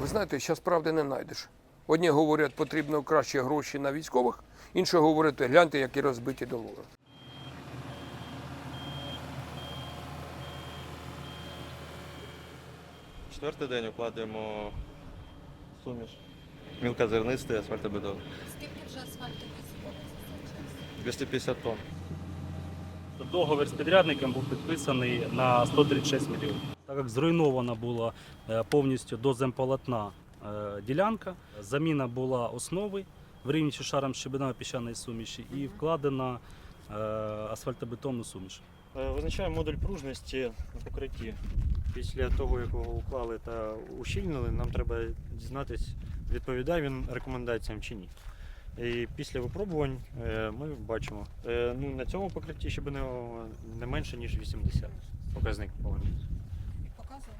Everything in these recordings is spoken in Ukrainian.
Ви знаєте, зараз правди не знайдеш. Одні говорять, потрібно краще гроші на військових, інші говорять, гляньте, які розбиті долари. Четвертий день укладаємо суміш. Мілкозернистий асфальтобетон. Скільки вже асфальту висипали за цей час? 250 тонн. Договір з підрядником був підписаний на 136 мільйонів. Так як зруйнована була е, повністю до земполотна е, ділянка, заміна була основи в рівні шаром щебеневої піщаної суміші і вкладена е, асфальтобетонну суміш. Визначаємо модуль пружності на покритті. Після того, як його уклали та ущільнили, нам треба дізнатись, відповідає він рекомендаціям чи ні. І після випробувань е, ми бачимо, е, ну, на цьому покритті щебеневого не менше, ніж 80 показник повинен. Показували?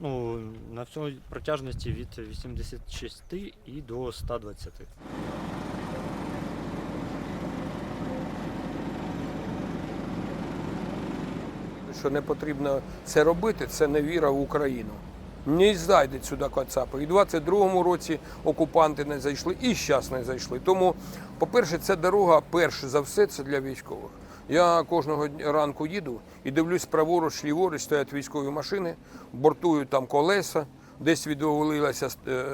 Ну, на всій протяжності від 86 і до 120. Що не потрібно це робити, це не віра в Україну. Не зайде сюди Кацапи. І в 22-му році окупанти не зайшли, і зараз не зайшли. Тому, по-перше, ця дорога, перш за все, це для військових. Я кожного ранку їду і дивлюсь праворуч, ліворуч стоять військові машини, бортують там колеса, десь відвалилася е,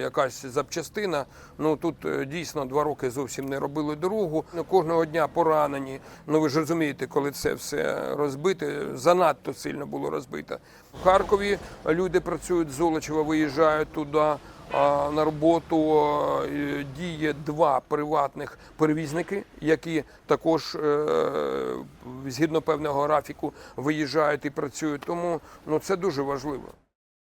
якась запчастина. Ну тут е, дійсно два роки зовсім не робили дорогу. Ну, Кожного дня поранені. Ну ви ж розумієте, коли це все розбите, занадто сильно було розбито. В Харкові люди працюють з Золочева, виїжджають туди. а, На роботу е, діє два приватних перевізники, які також згідно певного графіку виїжджають і працюють. Тому ну це дуже важливо.